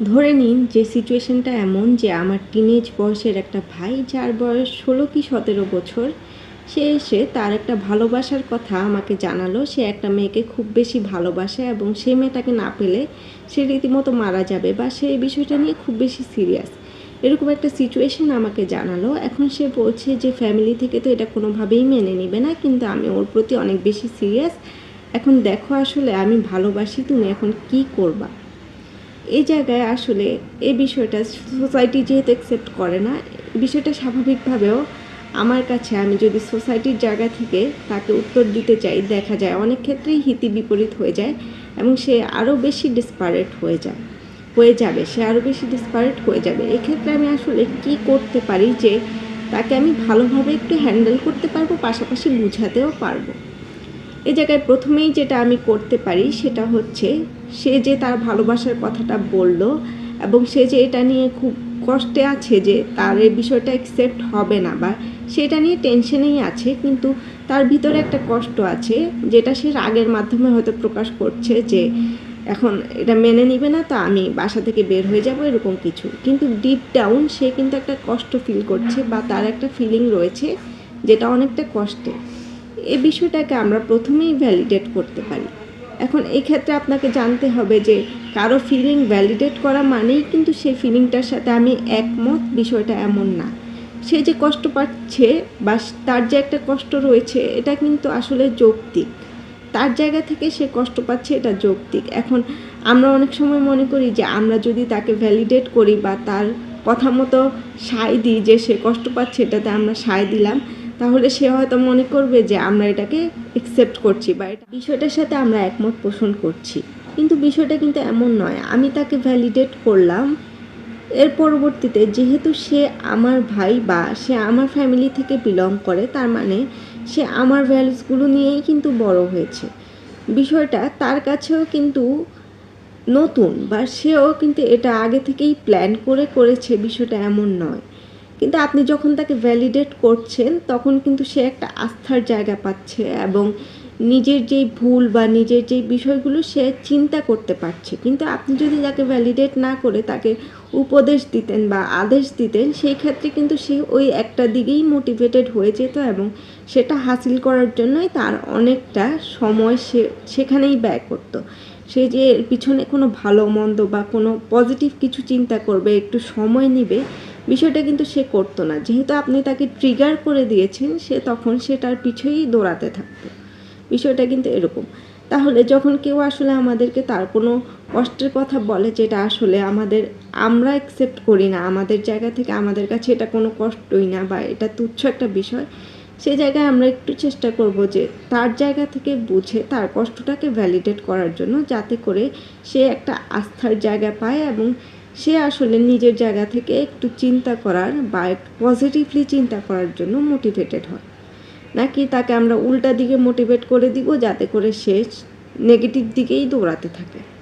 ধরে নিন যে সিচুয়েশনটা এমন যে আমার টিনেজ বয়সের একটা ভাই যার বয়স ষোলো কি সতেরো বছর, সে এসে তার একটা ভালোবাসার কথা আমাকে জানালো। সে একটা মেয়েকে খুব বেশি ভালোবাসে এবং সে মেয়েটাকে না পেলে সে রীতিমতো মারা যাবে বা সে এই বিষয়টা নিয়ে খুব বেশি সিরিয়াস এরকম একটা সিচুয়েশন আমাকে জানালো। এখন সে বলছে যে ফ্যামিলি থেকে তো এটা কোনোভাবেই মেনে নেবে না, কিন্তু আমি ওর প্রতি অনেক বেশি সিরিয়াস এখন দেখো আসলে আমি ভালোবাসি, তুমি এখন কি করবা? এই জায়গায় আসলে এই বিষয়টা সোসাইটি যেহেতু অ্যাকসেপ্ট করে না, বিষয়টা স্বাভাবিকভাবেও আমার কাছে আমি যদি সোসাইটির জায়গা থেকে তাকে উত্তর দিতে চাই, দেখা যায় অনেক ক্ষেত্রেই হিতি বিপরীত হয়ে যায় এবং সে আরও বেশি ডিসপারেট হয়ে যায়, হয়ে যাবে, সে আরও বেশি ডিসপারেট হয়ে যাবে। এক্ষেত্রে আমি আসলে কি করতে পারি যে তাকে আমি ভালোভাবে একটু হ্যান্ডেল করতে পারব, পাশাপাশি বুঝাতেও পারব। এ জায়গায় প্রথমেই যেটা আমি করতে পারি সেটা হচ্ছে সে যে তার ভালোবাসার কথাটা বলল এবং সে যে এটা নিয়ে খুব কষ্টে আছে যে তার এই বিষয়টা অ্যাকসেপ্ট হবে না বা সেটা নিয়ে টেনশনেই আছে, কিন্তু তার ভিতরে একটা কষ্ট আছে যেটা সে রাগের মাধ্যমে হয়তো প্রকাশ করছে যে এখন এটা মেনে নিবে না তো আমি বাসা থেকে বের হয়ে যাব এরকম কিছু। কিন্তু ডিপ ডাউন সে কিন্তু একটা কষ্ট ফিল করছে বা তার একটা ফিলিং রয়েছে যেটা অনেকটা কষ্টের এই বিষয়টাকে আমরা প্রথমেই ভ্যালিডেট করতে পারি। এখন এই ক্ষেত্রে আপনাকে জানতে হবে যে কারও ফিলিং ভ্যালিডেট করা মানেই কিন্তু সেই ফিলিংটার সাথে আমি একমত বিষয়টা এমন না। সে যে কষ্ট পাচ্ছে বা তার যে একটা কষ্ট রয়েছে, এটা কিন্তু আসলে যৌক্তিক। তার জায়গা থেকে সে কষ্ট পাচ্ছে, এটা যৌক্তিক। এখন আমরা অনেক সময় মনে করি যে আমরা যদি তাকে ভ্যালিডেট করি বা তার কথা মতো সায় দিই যে সে কষ্ট পাচ্ছে, এটাতে আমরা সায় দিলাম তাহলে সে হয়তো মনে করবে যে আমরা এটাকে একসেপ্ট করছি বা এটা বিষয়টার সাথে আমরা একমত পোষণ করছি। কিন্তু বিষয়টা কিন্তু এমন নয়। আমি তাকে ভ্যালিডেট করলাম। এর পরবর্তীতে যেহেতু সে আমার ভাই বা সে আমার ফ্যামিলি থেকে বিলং করে, তার মানে সে আমার ভ্যালুসগুলো নিয়েই কিন্তু বড় হয়েছে। বিষয়টা তার কাছেও কিন্তু নতুন বা সেও কিন্তু এটা আগে থেকেই প্ল্যান করে করেছে, বিষয়টা এমন নয়। কিন্তু আপনি যখন তাকে ভ্যালিডেট করছেন, তখন কিন্তু সে একটা আস্থার জায়গা পাচ্ছে এবং নিজের যেই ভুল বা নিজের যেই বিষয়গুলো সে চিন্তা করতে পারছে। কিন্তু আপনি যদি তাকে ভ্যালিডেট না করে তাকে উপদেশ দিতেন বা আদেশ দিতেন, সেই ক্ষেত্রে কিন্তু সে ওই একটা দিকেই মোটিভেটেড হয়ে যেত এবং সেটা হাসিল করার জন্যই তার অনেকটা সময় সে, সেখানেই ব্যয় করতো। সে যে পিছনে কোনো ভালো মন্দ বা কোনো পজিটিভ কিছু চিন্তা করবে, একটু সময় নেবে বিষয়টা কিন্তু সে করতো না। যেহেতু আপনি তাকে ট্রিগার করে দিয়েছেন, সে তখন সেটার পিছনেই দৌড়াতে থাকতো। বিষয়টা কিন্তু এরকম। তাহলে যখন কেউ আসলে আমাদেরকে তার কোনো কষ্টের কথা বলে যেটা আসলে আমাদের, আমরা অ্যাকসেপ্ট করি না, আমাদের জায়গা থেকে আমাদের কাছে এটা কোনো কষ্টই না বা এটা তুচ্ছ একটা বিষয়, সে জায়গায় আমরা একটু চেষ্টা করব যে তার জায়গা থেকে বুঝে তার কষ্টটাকে ভ্যালিডেট করার জন্য যাতে করে সে একটা আস্থার জায়গা পায় এবং সে আসলে নিজের জায়গা থেকে একটু চিন্তা করার বা পজিটিভলি চিন্তা করার জন্য মোটিভেটেড হয়। নাকি তাকে আমরা উল্টা দিকে মোটিভেট করে দিব যাতে করে সে নেগেটিভ দিকেই দৌড়াতে থাকে।